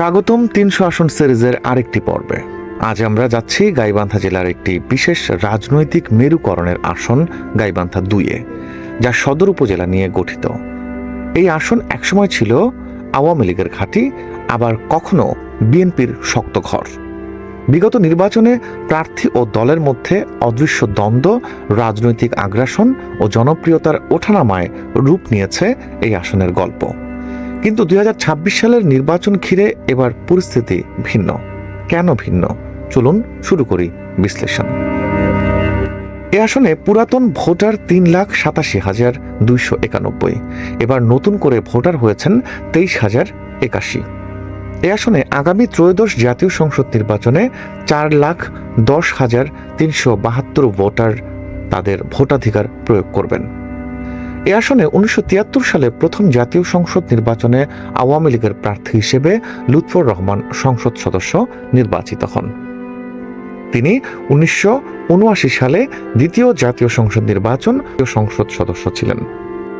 স্বাগতম তিনশো আসন সিরিজের আরেকটি পর্বে। আজ আমরা যাচ্ছি গাইবান্ধা জেলার একটি বিশেষ রাজনৈতিক মেরুকরণের আসন, গাইবান্ধা দুইয়ে, যা সদর উপজেলা নিয়ে গঠিত। এই আসন একসময় ছিল আওয়ামী লীগের ঘাঁটি, আবার কখনো বিএনপির শক্ত ঘর। বিগত নির্বাচনে প্রার্থী ও দলের মধ্যে অদৃশ্য দ্বন্দ্ব, রাজনৈতিক আগ্রাসন ও জনপ্রিয়তার ওঠানামায় রূপ নিয়েছে এই আসনের গল্প। কিন্তু দুই হাজার ছাব্বিশ সালের নির্বাচন ঘিরে এবার পরিস্থিতি ভিন্ন। কেন ভিন্ন? চলুন শুরু করি বিশ্লেষণ। এ আসনে পুরাতন ভোটার তিন লাখ সাতাশি হাজার দুইশো একানব্বই। এবার নতুন করে ভোটার হয়েছেন তেইশ হাজার একাশি। এ আসনে আগামী ত্রয়োদশ জাতীয় সংসদ নির্বাচনে চার লাখ দশ হাজার তিনশো বাহাত্তর ভোটার তাদের ভোটাধিকার প্রয়োগ করবেন। এ আসনে উনিশশো তিয়াত্তর সালে প্রথম জাতীয় সংসদ নির্বাচনে আওয়ামী লীগের প্রার্থী হিসেবে লুৎফর রহমান সংসদ সদস্য নির্বাচিত হন। তিনি উনিশশো উনআশি সালে দ্বিতীয় জাতীয় সংসদ নির্বাচন সংসদ সদস্য ছিলেন।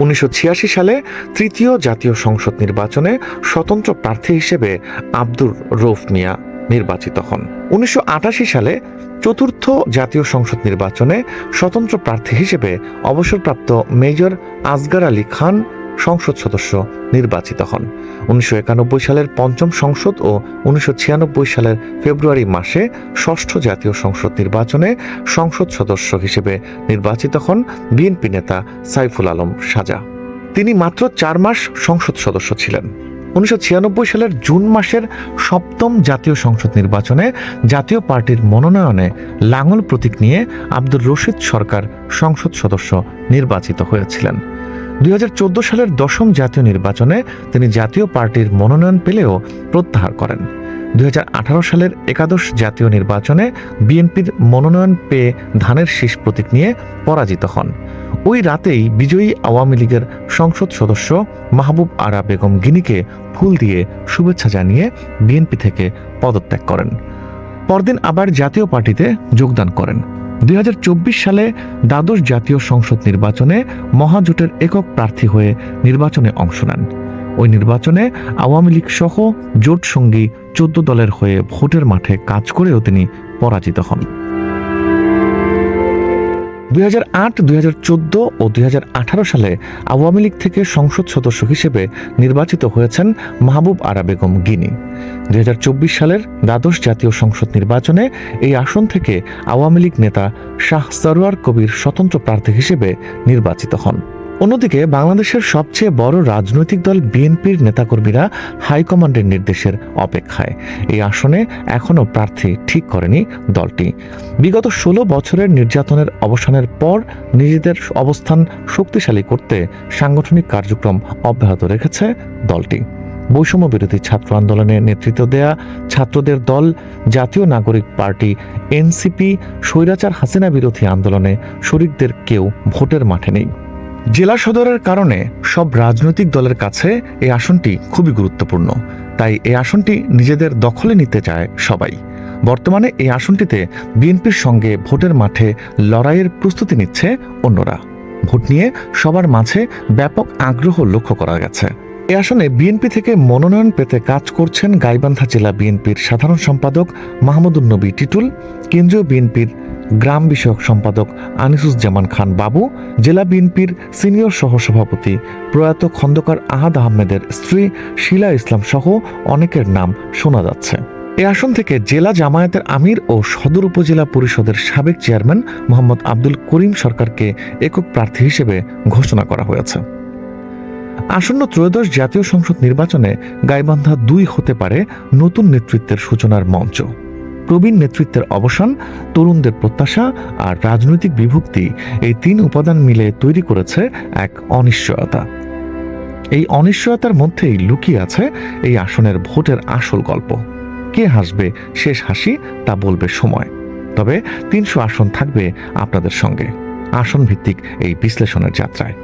উনিশশো ছিয়াশি সালে তৃতীয় জাতীয় সংসদ নির্বাচনে স্বতন্ত্র প্রার্থী হিসেবে আব্দুর রৌফ মিয়া নির্বাচিত হন। উনিশশো আটাশি সালে চতুর্থ জাতীয় সংসদ নির্বাচনে স্বতন্ত্র প্রার্থী হিসেবে অবসরপ্রাপ্ত মেজর আসগার আলী খান সংসদ সদস্য নির্বাচিত হন। উনিশশো একানব্বই সালের পঞ্চম সংসদ ও উনিশশো ছিয়ানব্বই সালের ফেব্রুয়ারি মাসে ষষ্ঠ জাতীয় সংসদ নির্বাচনে সংসদ সদস্য হিসেবে নির্বাচিত হন বিএনপি নেতা সাইফুল আলম সাজা। তিনি মাত্র চার মাস সংসদ সদস্য ছিলেন। উনিশশো ছিয়ানব্বই সালের জুন মাসের সপ্তম জাতীয় সংসদ নির্বাচনে জাতীয় পার্টির মনোনয়নে লাঙল প্রতীক নিয়ে আব্দুর রশিদ সরকার সংসদ সদস্য নির্বাচিত হয়েছিলেন। দুই হাজার চোদ্দ সালের দশম জাতীয় নির্বাচনে তিনি জাতীয় পার্টির মনোনয়ন পেলেও প্রত্যাহার করেন। দুই হাজার আঠারো সালের একাদশ জাতীয় নির্বাচনে বিএনপির মনোনয়ন পেয়ে ধানের শীষ প্রতীক নিয়ে পরাজিত হন। ওই রাতেই বিজয়ী আওয়ামী লীগের সংসদ সদস্য মাহবুব আরা বেগম গিনিকে ফুল দিয়ে শুভেচ্ছা জানিয়ে বিএনপি থেকে পদত্যাগ করেন। পরদিন আবার জাতীয় পার্টিতে যোগদান করেন। দুই হাজার চব্বিশ সালে দ্বাদশ জাতীয় সংসদ নির্বাচনে মহাজোটের একক প্রার্থী হয়ে নির্বাচনে অংশ নেন। ওই নির্বাচনে আওয়ামী লীগ সহ জোট সঙ্গী চোদ্দ দলের হয়ে ভোটের মাঠে কাজ করেও তিনি পরাজিত হন। দুই হাজার আট, দুই হাজার চোদ্দ ও দুই হাজার আঠারো সালে আওয়ামী লীগ থেকে সংসদ সদস্য হিসেবে নির্বাচিত হয়েছেন মাহবুব আরা বেগম গিনি। দুই হাজার চব্বিশ সালের দ্বাদশ জাতীয় সংসদ নির্বাচনে এই আসন থেকে আওয়ামী লীগ নেতা শাহ সরোয়ার কবির স্বতন্ত্র প্রার্থী হিসেবে নির্বাচিত হন। অন্যদিকে বাংলাদেশের সবচেয়ে বড় রাজনৈতিক দল বিএনপির নেতাকর্মীরা হাইকমান্ডের নির্দেশের অপেক্ষায়। এই আসনে এখনও প্রার্থী ঠিক করেনি দলটি। বিগত ষোলো বছরের নির্যাতনের অবসানের পর নিজেদের অবস্থান শক্তিশালী করতে সাংগঠনিক কার্যক্রম অব্যাহত রেখেছে দলটি। বৈষম্য বিরোধী ছাত্র আন্দোলনে নেতৃত্ব দেয়া ছাত্রদের দল, জাতীয় নাগরিক পার্টি, এনসিপি, স্বৈরাচার হাসিনা বিরোধী আন্দোলনে শরিকদের কেউ ভোটের মাঠে নেই। জেলা সদরের কারণে সব রাজনৈতিক দলের কাছে এই আসনটি খুবই গুরুত্বপূর্ণ। তাই এই আসনটি নিজেদের দখলে নিতে চায় সবাই। বর্তমানে এই আসনটিতে বিএনপির সঙ্গে ভোটের মাঠে লড়াইয়ের প্রস্তুতি নিচ্ছে অন্যরা। ভোট নিয়ে সবার মাঝে ব্যাপক আগ্রহ লক্ষ্য করা গেছে। এ আসনে বিএনপি থেকে মনোনয়ন পেতে কাজ করছেন গাইবান্ধা জেলা বিএনপির সাধারণ সম্পাদক মাহমুদুল নবী টিটুল, কেন্দ্রীয় বিএনপির গ্রাম বিষয়ক সম্পাদক আনিসুজ্জামান খান বাবু, জেলা বিএনপির সিনিয়র সহসভাপতি প্রয়াত খন্দকার আহাদ আহমেদের স্ত্রী শিলা ইসলাম সহ অনেকের নাম শোনা যাচ্ছে। এ আসন থেকে জেলা জামায়াতের আমির ও সদর উপজেলা পরিষদের সাবেক চেয়ারম্যান মোহাম্মদ আব্দুল করিম সরকারকে একক প্রার্থী হিসেবে ঘোষণা করা হয়েছে। আসন্ন ত্রয়োদশ জাতীয় সংসদ নির্বাচনে গাইবান্ধা দুই হতে পারে নতুন নেতৃত্বের সূচনার মঞ্চ। প্রবীণ নেতৃত্বের অবসান, তরুণদের প্রত্যাশা আর রাজনৈতিক বিভক্তি এই তিন উপাদান মিলে তৈরি করেছে এক অনিশ্চয়তা। এই অনিশ্চয়তার মধ্যেই লুকিয়ে আছে এই আসনের ভোটের আসল গল্প। কে হাসবে শেষ হাসি তা বলবে সময়। তবে তিনশো আসন থাকবে আপনাদের সঙ্গে। আসন ভিত্তিক এই বিশ্লেষণের যাত্রায়।